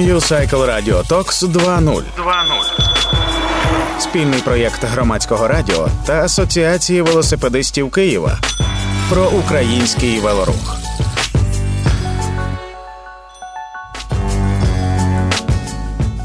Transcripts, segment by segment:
Юсайкл Радіо Токс 2.0. Спільний проєкт громадського радіо та Асоціації велосипедистів Києва про український велорух.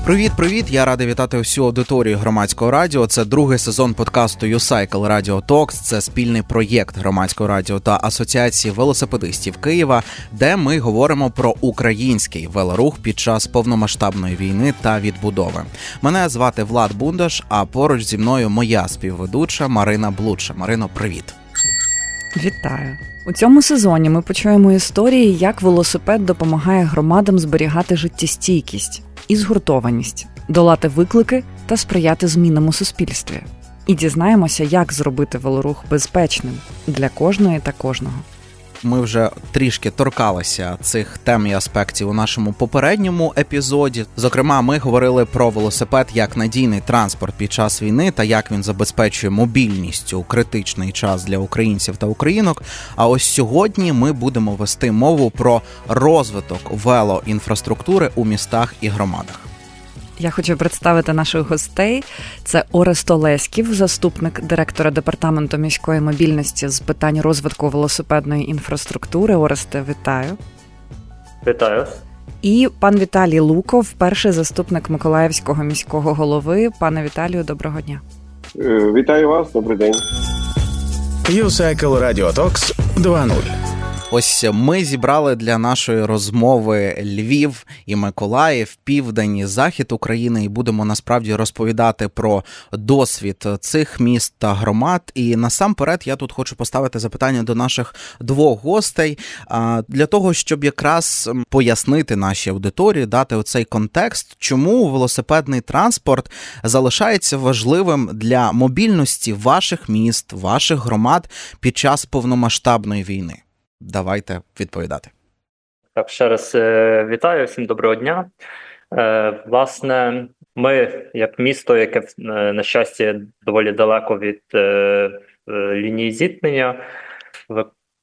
Привіт, привіт! Я радий вітати всю аудиторію громадського радіо. Це другий сезон подкасту «Юсайкл Radio Talks». Це спільний проєкт громадського радіо та асоціації велосипедистів Києва, де ми говоримо про український велорух під час повномасштабної війни та відбудови. Мене звати Влад Бундаш. А поруч зі мною моя співведуча Марина Блудша. Марино, привіт. Вітаю у цьому сезоні. Ми почуємо історії, як велосипед допомагає громадам зберігати життєстійкість і згуртованість, долати виклики та сприяти змінам у суспільстві. І дізнаємося, як зробити велорух безпечним для кожної та кожного. Ми вже трішки торкалися цих тем і аспектів у нашому попередньому епізоді. Зокрема, ми говорили про велосипед як надійний транспорт під час війни та як він забезпечує мобільність у критичний час для українців та українок. А ось сьогодні ми будемо вести мову про розвиток велоінфраструктури у містах і громадах. Я хочу представити наших гостей. Це Орест Олеськів, заступник директора департаменту міської мобільності з питань розвитку велосипедної інфраструктури. Оресте, вітаю. Вітаю. І пан Віталій Луков, перший заступник Миколаївського міського голови. Пане Віталію, доброго дня. Е, Вітаю вас, добрий день. Юсайкл Радіо Токс 2.0. Ось ми зібрали для нашої розмови Львів і Миколаїв, південь і захід України, і будемо насправді розповідати про досвід цих міст та громад. І насамперед я тут хочу поставити запитання до наших двох гостей для того, щоб якраз пояснити нашій аудиторії, дати оцей контекст, чому велосипедний транспорт залишається важливим для мобільності ваших міст, ваших громад під час повномасштабної війни. Давайте відповідати. Так, ще раз е, вітаю всім доброго дня. Е, власне, ми, як місто, яке е, на щастя доволі далеко від лінії зіткнення,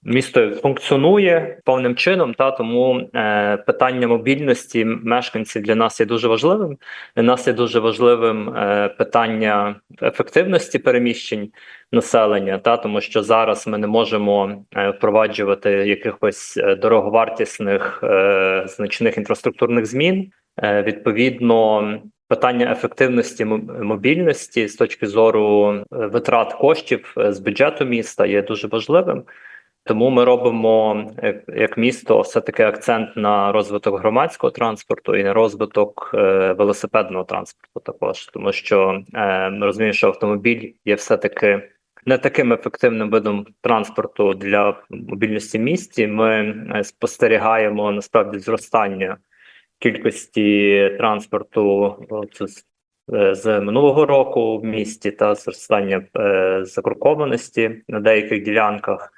Місто функціонує повним чином, та тому е, питання мобільності мешканців для нас є дуже важливим. Для нас є дуже важливим е, питання ефективності переміщень населення, та тому що зараз ми не можемо е, впроваджувати якихось е, дороговартісних е, значних інфраструктурних змін. Е, відповідно, питання ефективності мобільності з точки зору е, витрат коштів з бюджету міста є дуже важливим. Тому ми робимо як місто все таки акцент на розвиток громадського транспорту і на розвиток е, велосипедного транспорту. Також тому, що е, ми розуміємо, що автомобіль є все таки не таким ефективним видом транспорту для мобільності в місті. Ми е, спостерігаємо насправді зростання кількості транспорту з минулого року в місті та зростання закуркованості на деяких ділянках.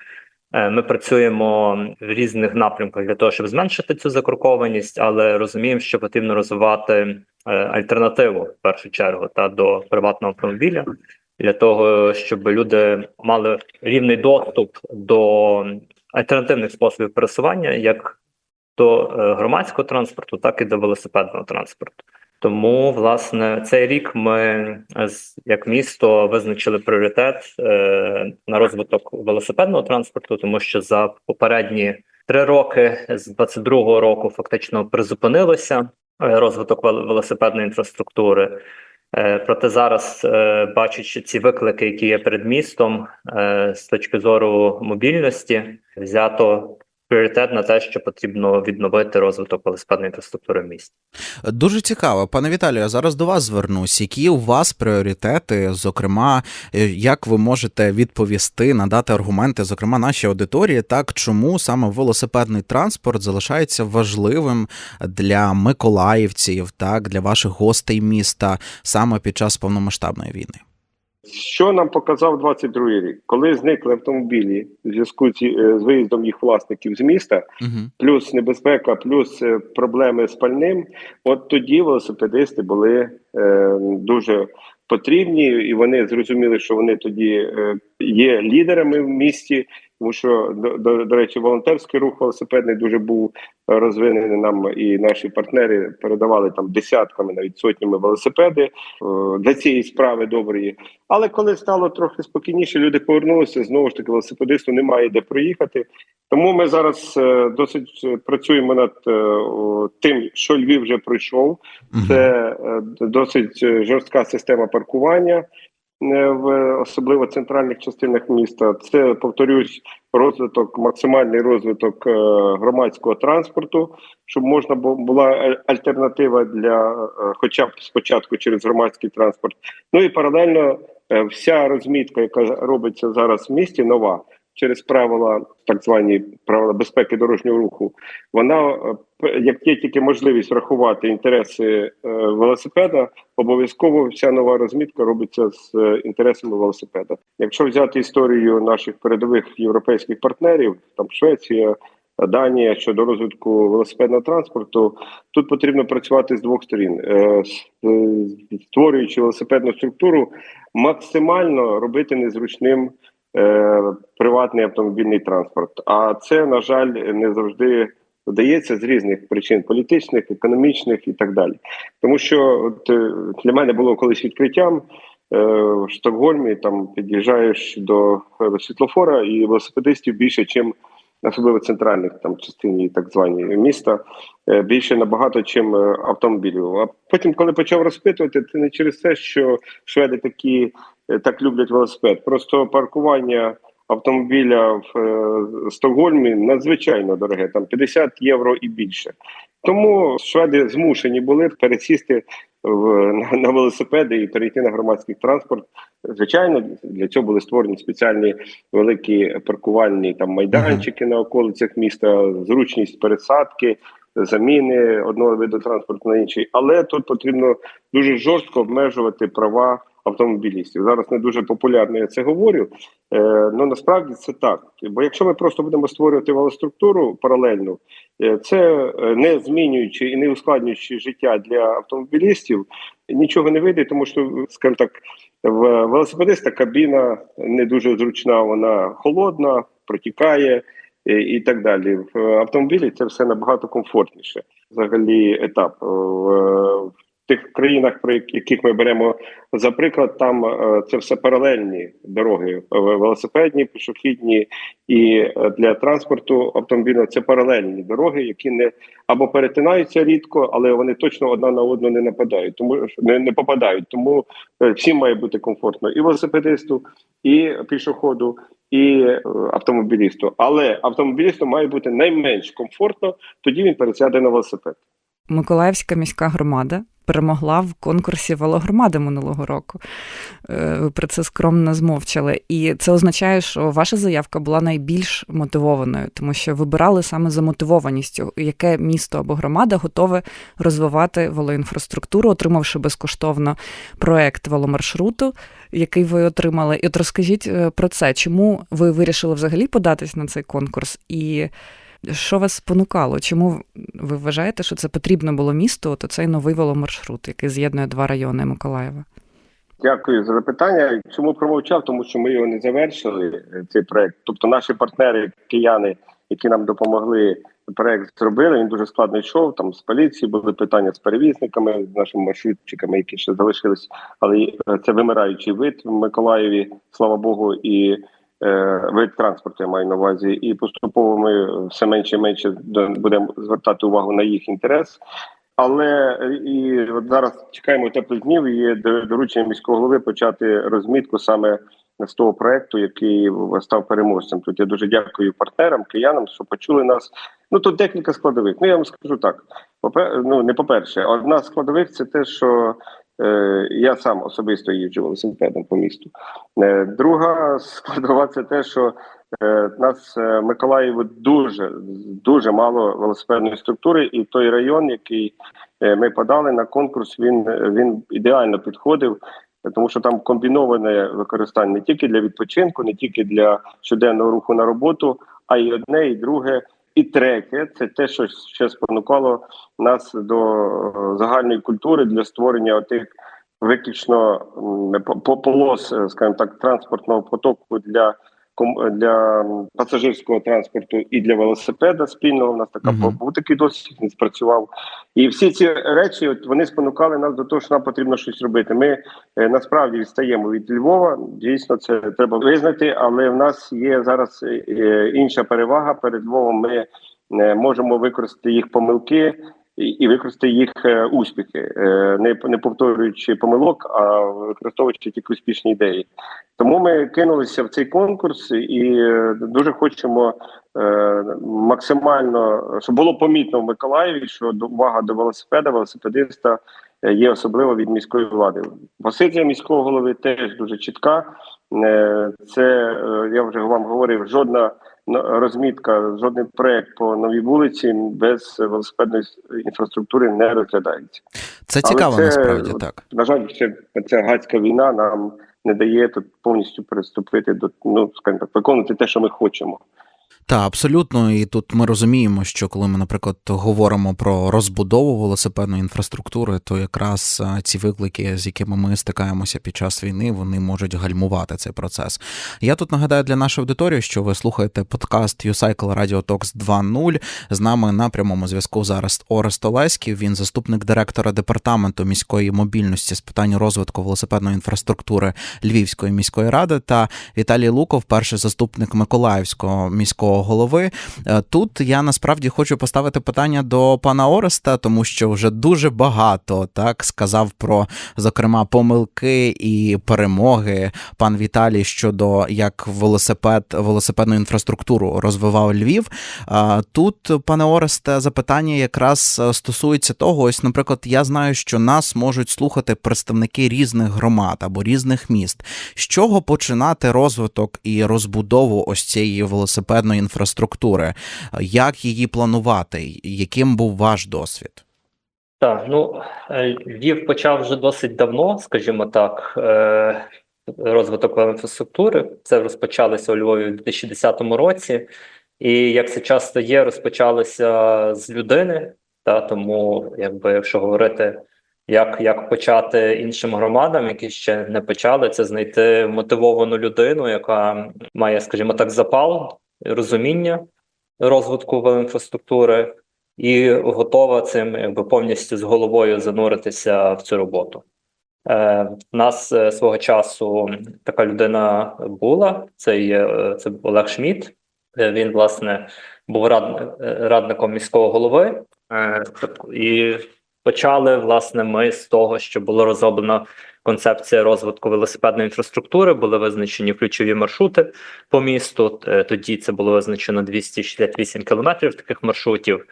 Е, ми працюємо в різних напрямках для того, щоб зменшити цю закрукованість, але розуміємо, що потрібно розвивати е, альтернативу в першу чергу та до приватного автомобіля для того, щоб люди мали рівний доступ до альтернативних способів пересування, як до е, громадського транспорту, так і до велосипедного транспорту. Тому, власне, цей рік ми як місто визначили пріоритет е, на розвиток велосипедного транспорту, тому що за попередні три роки з 22-го року фактично призупинилося е, розвиток велосипедної інфраструктури. Е, проте зараз, е, бачачи ці виклики, які є перед містом, е, з точки зору мобільності, взято пріоритет на те, що потрібно відновити розвиток велосипедної інфраструктури в місті. Дуже цікаво, пане Віталію. я Зараз до вас звернусь. Які у вас пріоритети? Зокрема, е, як ви можете відповісти, надати аргументи, зокрема, нашій аудиторії, так чому саме велосипедний транспорт залишається важливим для миколаївців, так для ваших гостей міста саме під час повномасштабної війни? Що нам показав 22-й рік, коли зникли автомобілі в зв'язку з е, виїздом їх власників з міста, угу. плюс небезпека, плюс е, проблеми з пальним, от тоді велосипедисти були е, дуже потрібні, і вони зрозуміли, що вони тоді е, є лідерами в місті, тому що до, до, до речі, волонтерський рух велосипедний дуже був розвинений нам, і наші партнери передавали там десятками, навіть сотнями велосипеди для цієї справи доброї. Але коли стало трохи спокійніше, люди повернулися. Знову ж таки, велосипедисту немає де проїхати. Тому ми зараз е, досить працюємо над е, тим, що Львів вже пройшов. Це е, досить жорстка система паркування. В особливо центральних частинах міста це повторюсь розвиток, максимальний розвиток громадського транспорту, щоб можна була альтернатива для, хоча б спочатку через громадський транспорт. Ну і паралельно вся розмітка, яка робиться зараз в місті, нова через правила, так звані правила безпеки дорожнього руху, вона е, як є тільки можливість врахувати інтереси е, велосипеда, обов'язково вся нова розмітка робиться з е, інтересами велосипеда. Якщо взяти історію наших передових європейських партнерів, там Швеція. Данія щодо розвитку велосипедного транспорту тут потрібно працювати з двох сторін, створюючи велосипедну структуру, максимально робити незручним приватний автомобільний транспорт. А це, на жаль, не завжди вдається з різних причин політичних, економічних і так далі. Тому що от, е, для мене було колись відкриттям. Е, в Стокгольмі там під'їжджаєш до світлофора і велосипедистів більше, чим особливо центральних там частині так звані міста, більше набагато, чим автомобілів. А потім, коли почав розпитувати, це не через те, що шведи такі Е, так люблять велосипед. Просто паркування автомобіля в е, Стокгольмі надзвичайно дороге, там 50 євро і більше. Тому шведи змушені були пересісти в на, на велосипеди і перейти на громадський транспорт. Звичайно, для цього були створені спеціальні великі паркувальні там майданчики на околицях міста, зручність пересадки. Заміни одного виду транспорту на інший, але тут потрібно дуже жорстко обмежувати права автомобілістів. Зараз не дуже популярно я це говорю. Е, Ну насправді це так. Бо якщо ми просто будемо створювати велоструктуру паралельну, е, це е, не змінюючи і не ускладнюючи життя для автомобілістів, нічого не вийде, тому що, скажімо так, в велосипедиста кабіна не дуже зручна, вона холодна, протікає. І так далі в автомобілі це все набагато комфортніше. Взагалі, етап в тих країнах, про яких ми беремо за приклад, там е, це все паралельні дороги, е, велосипедні, пішохідні і е, для транспорту автомобільного це паралельні дороги, які не або перетинаються рідко, але вони точно одна на одну не нападають, тому не, не попадають. Тому всім має бути комфортно і велосипедисту, і пішоходу. І автомобілісту, але автомобілісту має бути найменш комфортно, тоді він пересяде на велосипед. Миколаївська міська громада перемогла в конкурсі велогромади минулого року. Е, ви про це скромно змовчали. І це означає, що ваша заявка була найбільш мотивованою, тому що вибирали саме за мотивованістю, яке місто або громада готове розвивати велоінфраструктуру, отримавши безкоштовно проект веломаршруту, який ви отримали. І от розкажіть е, про це, чому ви вирішили взагалі податись на цей конкурс? І що вас спонукало? Чому ви вважаєте, що це потрібно було місту? То цей новий веломаршрут, який з'єднує два райони Миколаєва? Дякую за запитання. Чому промовчав? Тому що ми його не завершили. Цей проект. Тобто, наші партнери, кияни, які нам допомогли, проект зробили. Він дуже складно йшов. Там з поліції були питання з перевізниками, з нашими маршрутчиками, які ще залишились. Але це вимираючий вид в Миколаєві, слава Богу, і Е, вид транспорту я маю на увазі, і поступово ми все менше і менше будемо звертати увагу на їх інтерес. Але і от зараз чекаємо теплих днів. і Є доручення міського голови почати розмітку саме з того проекту, який став переможцем. Тут я дуже дякую партнерам, киянам, що почули нас. Ну тут декілька складових. Ну я вам скажу так: ну не по перше, одна складових це те, що Е, я сам особисто їжджу велосипедом по місту. Е, друга складова це те, що е, нас Миколаєву дуже дуже мало велосипедної структури, і той район, який ми подали на конкурс, він він ідеально підходив, тому що там комбіноване використання не тільки для відпочинку, не тільки для щоденного руху на роботу, а й одне, і друге. І третє, це те, що ще спонукало нас до е, загальної культури для створення тих виключно полос, е, скажімо так, транспортного потоку для для пасажирського транспорту і для велосипеда спільного. У нас така uh-huh. був такий досвід, він спрацював. І всі ці речі, от вони спонукали нас до того, що нам потрібно щось робити. Ми е, насправді відстаємо від Львова. Дійсно, це треба визнати, але в нас є зараз е, інша перевага перед Львовом. Ми е, можемо використати їх помилки і використати їх е, успіхи, е, не не повторюючи помилок, а використовуючи тільки успішні ідеї. Тому ми кинулися в цей конкурс і е, дуже хочемо максимально, щоб було помітно в Миколаєві, що увага до велосипеда, велосипедиста є особливо від міської влади. Позиція міського голови теж дуже чітка. Це я вже вам говорив, жодна розмітка, жодний проект по новій вулиці без велосипедної інфраструктури не розглядається. Це цікаво, це, насправді так. На жаль, ще ця гадська війна нам не дає тут повністю переступити до ну скажімо так, виконувати те, що ми хочемо. Та абсолютно, і тут ми розуміємо, що коли ми, наприклад, говоримо про розбудову велосипедної інфраструктури, то якраз ці виклики, з якими ми стикаємося під час війни, вони можуть гальмувати цей процес. Я тут нагадаю для нашої аудиторії, що ви слухаєте подкаст YouCycle Radio Talks 2.0. З нами на прямому зв'язку зараз Орест Олеськів, він заступник директора департаменту міської мобільності з питань розвитку велосипедної інфраструктури Львівської міської ради та Віталій Луков, перший заступник Миколаївського міського голови. Е, тут я насправді хочу поставити питання до пана Ореста, тому що вже дуже багато так сказав про зокрема помилки і перемоги пан Віталій щодо як велосипед, велосипедну інфраструктуру розвивав Львів. Е, тут, пане Оресте, запитання якраз стосується того, ось, наприклад, я знаю, що нас можуть слухати представники різних громад або різних міст. З чого починати розвиток і розбудову ось цієї велосипедної інфраструктури. Як її планувати? Яким був ваш досвід? Так, ну е, Львів почав вже досить давно, скажімо так, е, розвиток інфраструктури. Це розпочалося у Львові у 2010 році, і як це часто є, розпочалося з людини. Та тому, якби якщо говорити, як як почати іншим громадам, які ще не почали, це знайти мотивовану людину, яка має, скажімо так, запал розуміння розвитку інфраструктури і готова цим якби повністю з головою зануритися в цю роботу. Е, нас е, свого часу така людина була. Це є е, це Олег Шміт. Е, він, власне, був рад, радником міського голови, е, і почали власне ми з того, що було розроблено концепція розвитку велосипедної інфраструктури, були визначені ключові маршрути по місту. Е, тоді це було визначено 268 кілометрів таких маршрутів.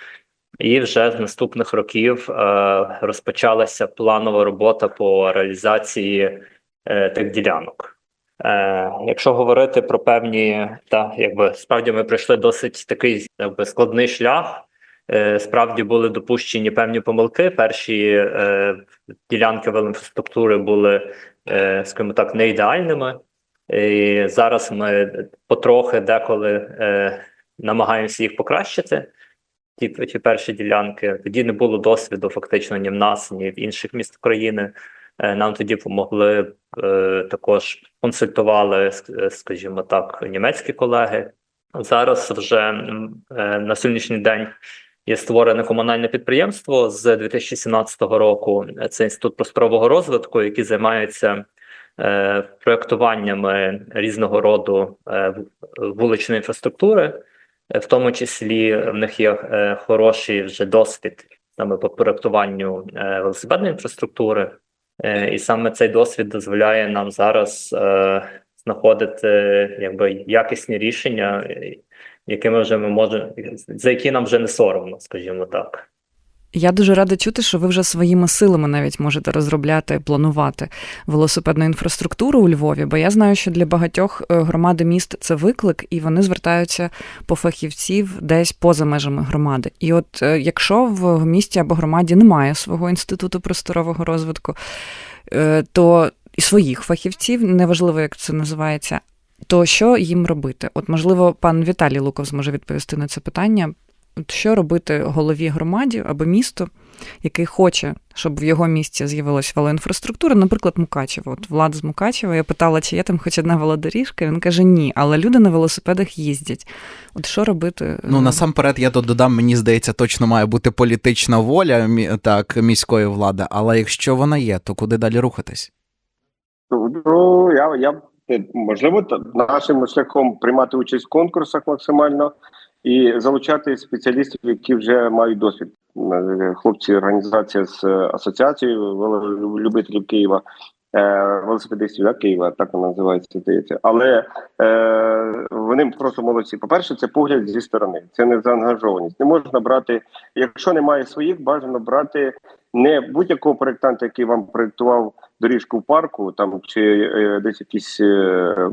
І вже з наступних років е, розпочалася планова робота по реалізації е, тих ділянок. Якщо говорити про певні, та якби справді ми пройшли досить такий якби складний шлях. Е, справді були допущені певні помилки. Перші е, ділянки велоінфраструктури були, е, скажімо так, не ідеальними. І Зараз ми потрохи деколи намагаємося їх покращити. Ті, ті перші ділянки тоді не було досвіду, фактично ні в нас, ні в інших міст країни. Нам тоді допомогли е, також консультували, скажімо так, німецькі колеги. Зараз вже на сьогоднішній день Є створене комунальне підприємство з 2017 року. Це інститут просторового розвитку, який займається е, проектуваннями різного роду е, вуличної інфраструктури, в тому числі в них є е, хороший вже досвід саме по проектуванню е, велосипедної інфраструктури, е, і саме цей досвід дозволяє нам зараз е, знаходити якби якісні рішення якими вже ми можемо, за які нам вже не соромно, скажімо так. Я дуже рада чути, що ви вже своїми силами навіть можете розробляти, планувати велосипедну інфраструктуру у Львові, бо я знаю, що для багатьох е, громади міст це виклик, і вони звертаються по фахівців десь поза межами громади. І от е, якщо в місті або громаді немає свого інституту просторового розвитку, е, то і своїх фахівців, неважливо, як це називається, то що їм робити? От, можливо, пан Віталій Луков зможе відповісти на це питання. От Що робити голові громаді або місту, який хоче, щоб в його місті з'явилась велоінфраструктура, наприклад, Мукачево. От Влад з Мукачева, я питала, чи є там хоч одна велодоріжка. Він каже, ні, але люди на велосипедах їздять. От що робити? Ну насамперед, я тут додам, мені здається, точно має бути політична воля так, міської влади, але якщо вона є, то куди далі рухатись? Ну, я я можливо нашим шляхом приймати участь в конкурсах максимально і залучати спеціалістів, які вже мають досвід. Е, хлопці, організація з асоціацією любителів Києва. Е, велосипедистів да, Києва, так вона називається, здається. Але е, вони просто молодці. По-перше, це погляд зі сторони, це не заангажованість. Не можна брати, якщо немає своїх, бажано брати не будь-якого проєктанта, який вам проєктував доріжку в парку, там чи е, десь якийсь е,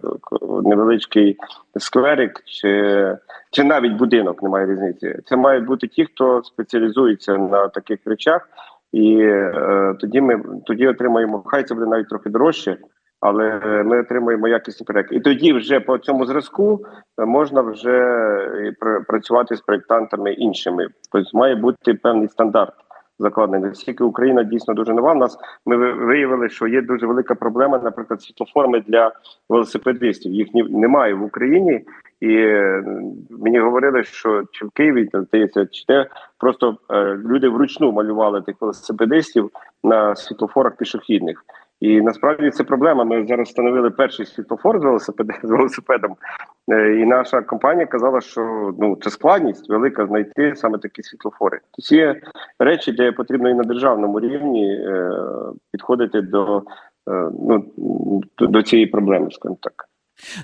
невеличкий скверик, чи чи навіть будинок, немає різниці. Це мають бути ті, хто спеціалізується на таких речах, і е, тоді ми тоді отримаємо. Хай це буде навіть трохи дорожче. Але ми отримуємо якісні проекти. І тоді вже по цьому зразку можна вже працювати з проєктантами іншими. Тобто має бути певний стандарт закладений. Оскільки Україна дійсно дуже нова. У нас ми виявили, що є дуже велика проблема, наприклад, світлоформи для велосипедистів. Їх немає в Україні, і мені говорили, що чи в Києві здається, чи те просто е, люди вручну малювали тих велосипедистів на світлофорах пішохідних. І насправді це проблема. Ми зараз встановили перший світлофор з велосипедом, з велосипедом. І наша компанія казала, що ну це складність велика знайти саме такі світлофори. Тобто є речі, де потрібно і на державному рівні е, підходити до, е, ну, до цієї проблеми, скажімо так.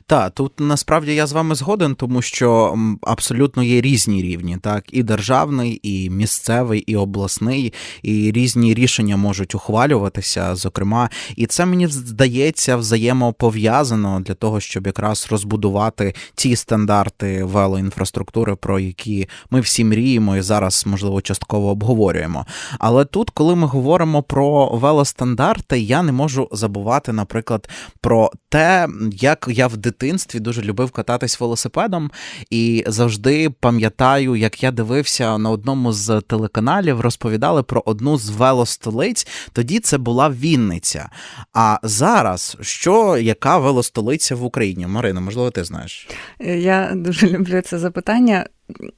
Так, тут насправді я з вами згоден, тому що абсолютно є різні рівні, так, і державний, і місцевий, і обласний, і різні рішення можуть ухвалюватися, зокрема, і це мені здається взаємопов'язано для того, щоб якраз розбудувати ті стандарти велоінфраструктури, про які ми всі мріємо і зараз, можливо, частково обговорюємо. Але тут, коли ми говоримо про велостандарти, я не можу забувати, наприклад, про те, як я в дитинстві дуже любив кататись велосипедом, і завжди пам'ятаю, як я дивився на одному з телеканалів, розповідали про одну з велостолиць. Тоді це була Вінниця. А зараз що, яка велостолиця в Україні? Марина, можливо, ти знаєш? Я дуже люблю це запитання.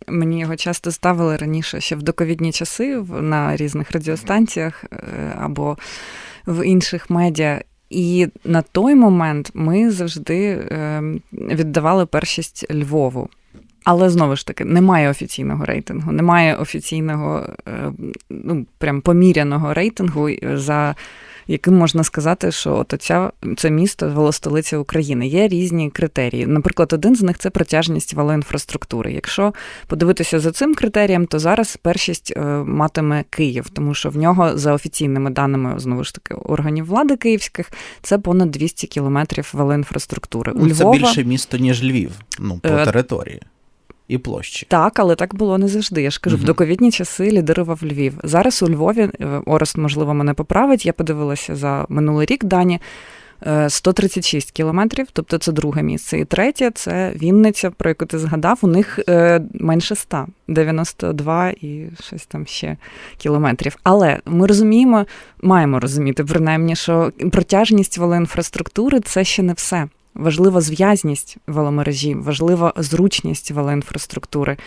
Мені його часто ставили раніше ще в доковідні часи на різних радіостанціях е, або в інших медіа. І на той момент ми завжди ем, віддавали першість Львову. Але знову ж таки, немає офіційного рейтингу, немає офіційного, ем, ну прям поміряного рейтингу за яким можна сказати, що от ця, це місто велостолиця України. Є різні критерії. Наприклад, один з них це протяжність велоінфраструктури. Якщо подивитися за цим критерієм, то зараз першість е, матиме Київ, тому що в нього за офіційними даними знову ж таки органів влади київських це понад 200 кілометрів велоінфраструктури. У Львова... Це більше місто ніж Львів. Ну по е, території і площі. Так, але так було не завжди. Я ж кажу, угу. в доковідні часи лідирував Львів. Зараз у Львові е, Орест, можливо, мене поправить. Я подивилася за минулий рік дані. 136 е, кілометрів, тобто це друге місце. І третє це Вінниця, про яку ти згадав. У них е, менше 100, 92 і щось там ще кілометрів. Але ми розуміємо, маємо розуміти, принаймні, що протяжність велоінфраструктури це ще не все важлива зв'язність веломережі, важлива зручність велоінфраструктури.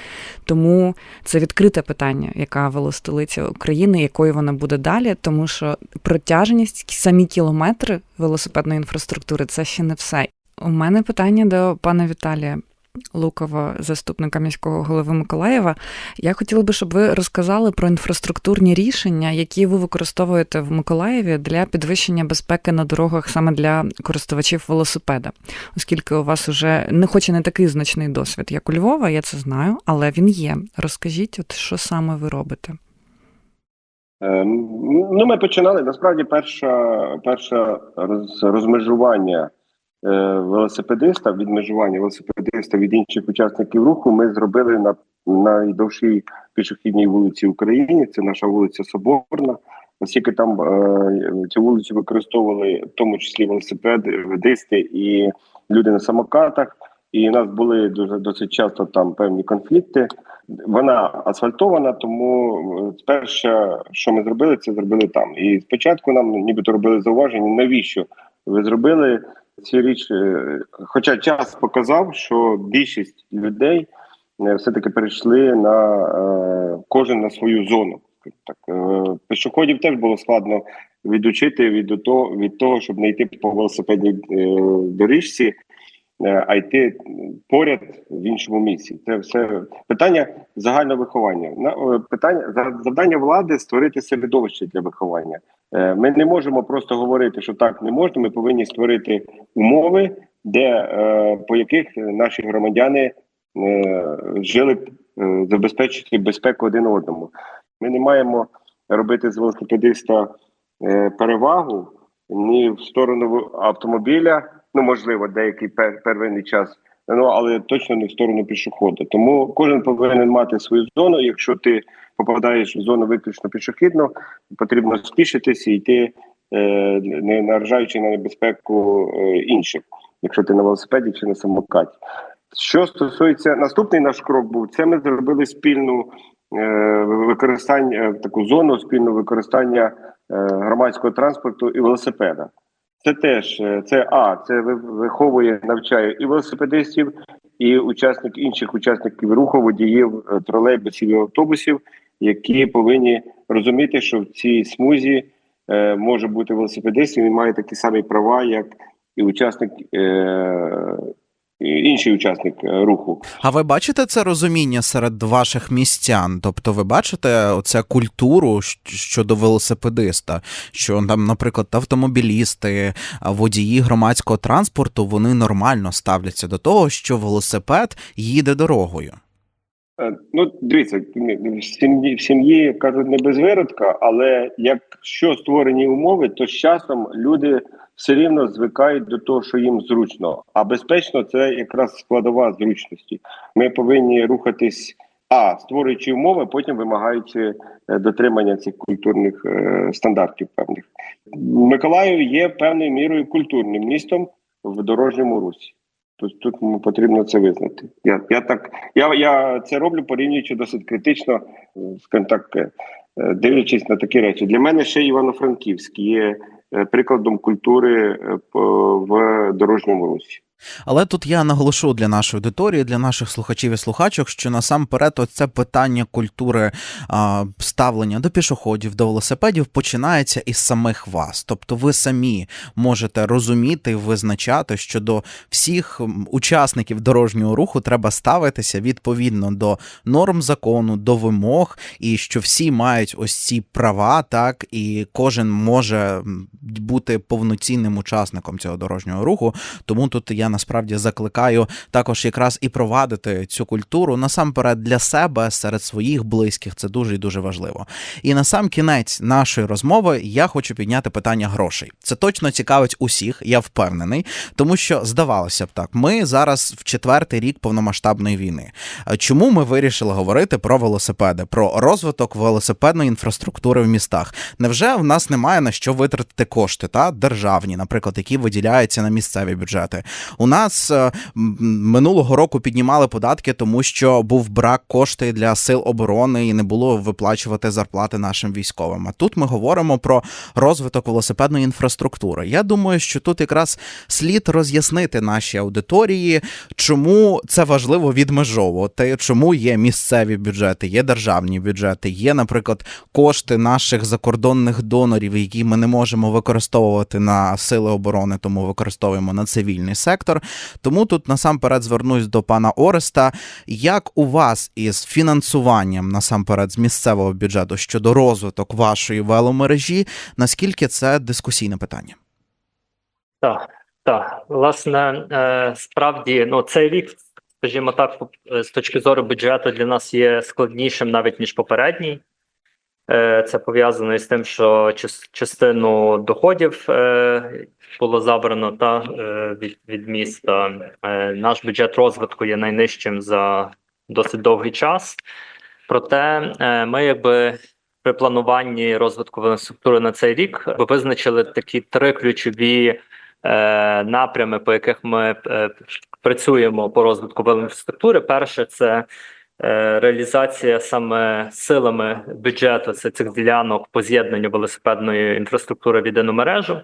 Тому це відкрите питання, яка велостолиця України, якою вона буде далі, тому що протяжність, самі кілометри велосипедної інфраструктури це ще не все. У мене питання до пана Віталія. Лукова, заступника міського голови Миколаєва. Я хотіла би, щоб ви розказали про інфраструктурні рішення, які ви використовуєте в Миколаєві для підвищення безпеки на дорогах саме для користувачів велосипеда, оскільки у вас вже не хоч і не такий значний досвід, як у Львова, я це знаю, але він є. Розкажіть, от що саме ви робите? Ем, ну, ми починали насправді перше перше розмежування Е, велосипедиста, відмежування велосипедиста від інших учасників руху ми зробили на найдовшій пішохідній вулиці України. Це наша вулиця Соборна. Оскільки там е, цю вулицю використовували в тому числі велосипедисти і люди на самокатах. І у нас були дуже досить часто там певні конфлікти вона асфальтована, тому перше, що ми зробили, це зробили там. І спочатку нам нібито робили зауваження, навіщо ви зробили ці річ. Хоча час показав, що більшість людей все-таки перейшли на кожен на свою зону. Так пішоходів теж було складно відучити від того, від того, щоб не йти по велосипедній доріжці. Е, а йти поряд в іншому місці. Це все питання загального виховання. питання завдання влади створити середовище для виховання. Е, ми не можемо просто говорити, що так не можна. Ми повинні створити умови, де е, по яких наші громадяни жили забезпечити безпеку один одному. Ми не маємо робити з велосипедиста перевагу ні в сторону автомобіля ну можливо, деякий пер, первинний час, ну але точно не в сторону пішохода. Тому кожен повинен мати свою зону. Якщо ти попадаєш в зону виключно пішохідну, потрібно спішитися і йти, е, не наражаючи на небезпеку е, інших, якщо ти на велосипеді чи на самокаті. Що стосується наступний наш крок, був це ми зробили спільну е, використання таку зону спільного використання е, громадського транспорту і велосипеда. Це теж е, це а це виховує, навчає і велосипедистів, і учасник інших учасників руху, водіїв е, тролейбусів і автобусів, які повинні розуміти, що в цій смузі е, може бути велосипедист, він має такі самі права, як і учасник е, інший учасник е, руху. А ви бачите це розуміння серед ваших містян? Тобто, ви бачите оця культуру щодо велосипедиста, що там, наприклад, автомобілісти, водії громадського транспорту вони нормально ставляться до того, що велосипед їде дорогою. Е, ну, дивіться, в сім'ї в сім'ї кажуть не без виродка, але якщо створені умови, то з часом люди все рівно звикають до того, що їм зручно. А безпечно це якраз складова зручності. Ми повинні рухатись, а створюючи умови, потім вимагаючи е, дотримання цих культурних е, стандартів. Певних Миколаїв є певною мірою культурним містом в дорожньому русі. Тут тут потрібно це визнати. Я я так я я це роблю, порівнюючи досить критично, скажімо так, е, дивлячись на такі речі. Для мене ще Івано-Франківськ є Е, прикладом культури е, в дорожньому русі. Але тут я наголошу для нашої аудиторії, для наших слухачів і слухачок, що насамперед це питання культури а, ставлення до пішоходів, до велосипедів починається із самих вас. Тобто ви самі можете розуміти, визначати, що до всіх учасників дорожнього руху треба ставитися відповідно до норм закону, до вимог, і що всі мають ось ці права, так і кожен може бути повноцінним учасником цього дорожнього руху. Тому тут я насправді закликаю також якраз і провадити цю культуру насамперед для себе серед своїх близьких. Це дуже і дуже важливо. І на сам кінець нашої розмови я хочу підняти питання грошей. Це точно цікавить усіх, я впевнений, тому що здавалося б так, ми зараз в четвертий рік повномасштабної війни. Чому ми вирішили говорити про велосипеди, про розвиток велосипедної інфраструктури в містах? Невже в нас немає на що витратити кошти, та державні, наприклад, які виділяються на місцеві бюджети? У нас е, минулого року піднімали податки, тому що був брак коштів для сил оборони і не було виплачувати зарплати нашим військовим. А тут ми говоримо про розвиток велосипедної інфраструктури. Я думаю, що тут якраз слід роз'яснити нашій аудиторії, чому це важливо відмежовувати, чому є місцеві бюджети, є державні бюджети, є, наприклад, кошти наших закордонних донорів, які ми не можемо використовувати на сили оборони, тому використовуємо на цивільний сектор. Тому тут насамперед звернусь до пана Ореста. Як у вас із фінансуванням насамперед з місцевого бюджету щодо розвиток вашої веломережі? Наскільки це дискусійне питання? Так, так. Власне, е, справді, ну цей рік, скажімо так, з точки зору бюджету для нас є складнішим навіть ніж попередній. Е, це пов'язано із тим, що частину доходів е, було забрано та е, від від міста. Наш бюджет розвитку є найнижчим за досить довгий час. Проте ми, якби при плануванні розвитку інфраструктури на цей рік, визначили такі три ключові напрями, по яких ми працюємо по розвитку інфраструктури. Перше це реалізація саме силами бюджету це цих ділянок по з'єднанню велосипедної інфраструктури в єдину мережу.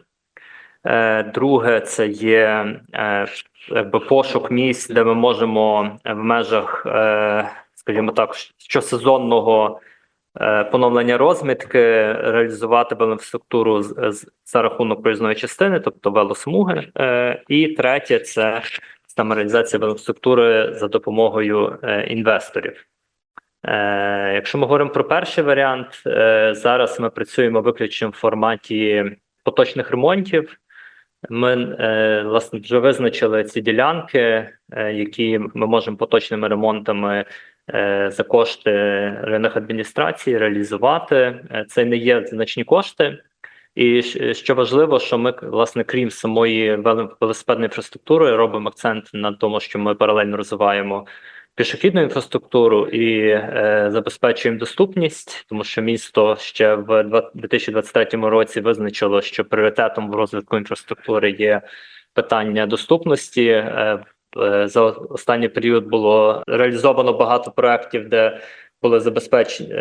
Друге, це є якби пошук місць, де ми можемо в межах, скажімо так, щосезонного Е, поновлення розмітки, реалізувати велоінфраструктуру за рахунок проїзної частини, тобто велосмуги. Е, і третє це саме реалізація велоінфраструктури за допомогою е, інвесторів. Якщо ми говоримо про перший варіант, зараз ми працюємо виключно в форматі поточних ремонтів. Ми власне вже визначили ці ділянки, які ми можемо поточними ремонтами Е, за кошти районних адміністрацій реалізувати. Е, це не є значні кошти. І що важливо, що ми власне крім самої велосипедної інфраструктури робимо акцент на тому, що ми паралельно розвиваємо пішохідну інфраструктуру і е, забезпечуємо доступність, тому що місто ще в 2023 році визначило, що пріоритетом в розвитку інфраструктури є питання доступності. Е, Е, за останній період було реалізовано багато проєктів, де були забезпечені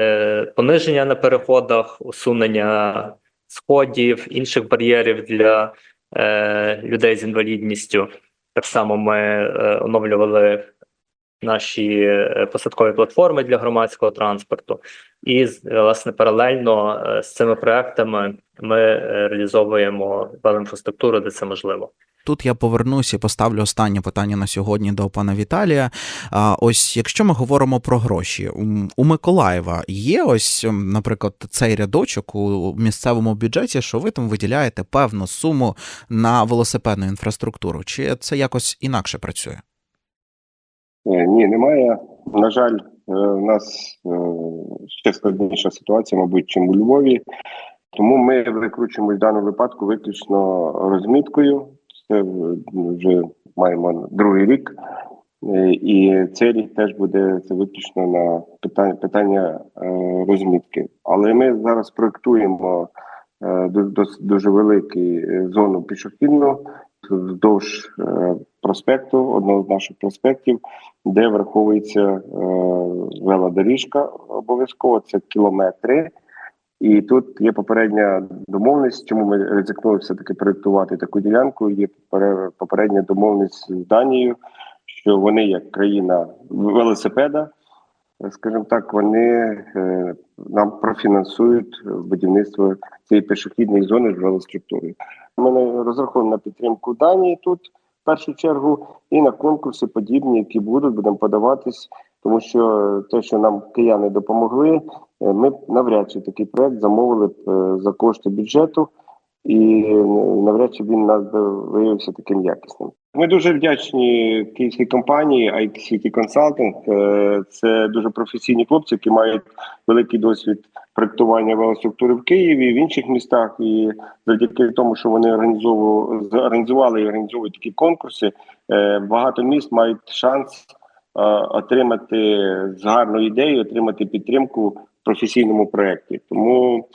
пониження на переходах, усунення сходів, інших бар'єрів для е, людей з інвалідністю. Так само ми оновлювали наші посадкові платформи для громадського транспорту, і власне паралельно з цими проектами ми реалізовуємо інфраструктуру, де це можливо. Тут я повернуся і поставлю останнє питання на сьогодні до пана Віталія. Ось якщо ми говоримо про гроші, у Миколаєва є ось, наприклад, цей рядочок у місцевому бюджеті, що ви там виділяєте певну суму на велосипедну інфраструктуру? Чи це якось інакше працює? Е, ні, немає. На жаль, е, нас е, ще складніша ситуація, мабуть, чим у Львові. Тому ми викручуємось в даному випадку виключно розміткою. Це вже маємо другий рік, е, і цей рік теж буде це виключно на питання питання е, розмітки. Але ми зараз проектуємо е, дуже велику зону пішохідну вздовж проспекту, одного з наших проспектів, де враховується велодоріжка обов'язково це кілометри. І тут є попередня домовленість, чому ми ризикнули все таки проєктувати таку ділянку. Є попередня домовленість з Данією, що вони, як країна велосипеда, скажімо так, вони е, нам профінансують будівництво цієї пішохідної зони з велоструктури. Ми розраховуємо на підтримку Данії тут в першу чергу, і на конкурси подібні, які будуть, будемо подаватись, тому що те, що нам кияни допомогли. Е, ми навряд чи такий проект замовили б е, за кошти бюджету, і е, навряд чи він нас виявився таким якісним. Ми дуже вдячні київській компанії ICT Consulting. Це дуже професійні хлопці, які мають великий досвід проектування велоструктури в Києві в інших містах. І завдяки тому, що вони організували і організовують такі конкурси, багато міст мають шанс отримати з гарною ідеєю, отримати підтримку в професійному проєкті. Тому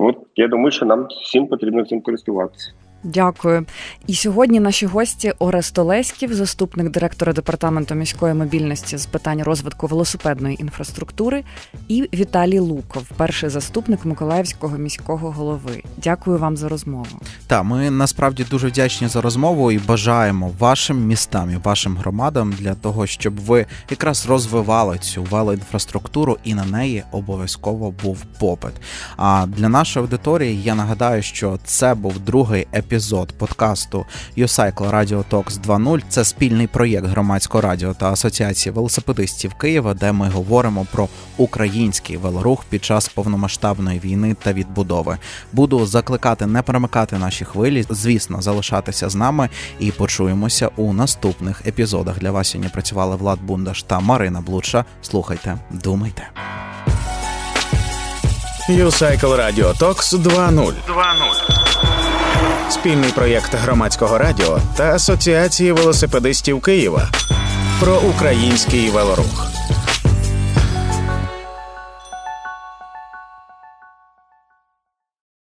от я думаю, що нам всім потрібно цим користуватися. Дякую. І сьогодні наші гості Орест Олеськів, заступник директора департаменту міської мобільності з питань розвитку велосипедної інфраструктури, і Віталій Луков, перший заступник Миколаївського міського голови. Дякую вам за розмову. Так, ми насправді дуже вдячні за розмову і бажаємо вашим містам і вашим громадам для того, щоб ви якраз розвивали цю велоінфраструктуру і на неї обов'язково був попит. А для нашої аудиторії я нагадаю, що це був другий епізод епізод подкасту YouCycle Radio Talks 2.0. Це спільний проєкт громадського радіо та асоціації велосипедистів Києва, де ми говоримо про український велорух під час повномасштабної війни та відбудови. Буду закликати не перемикати наші хвилі, звісно, залишатися з нами і почуємося у наступних епізодах. Для вас сьогодні працювали Влад Бундаш та Марина Блудша. Слухайте, думайте. YouCycle Radio Talks 2.0 2.0 спільний проєкт громадського радіо та асоціації велосипедистів Києва про український велорух.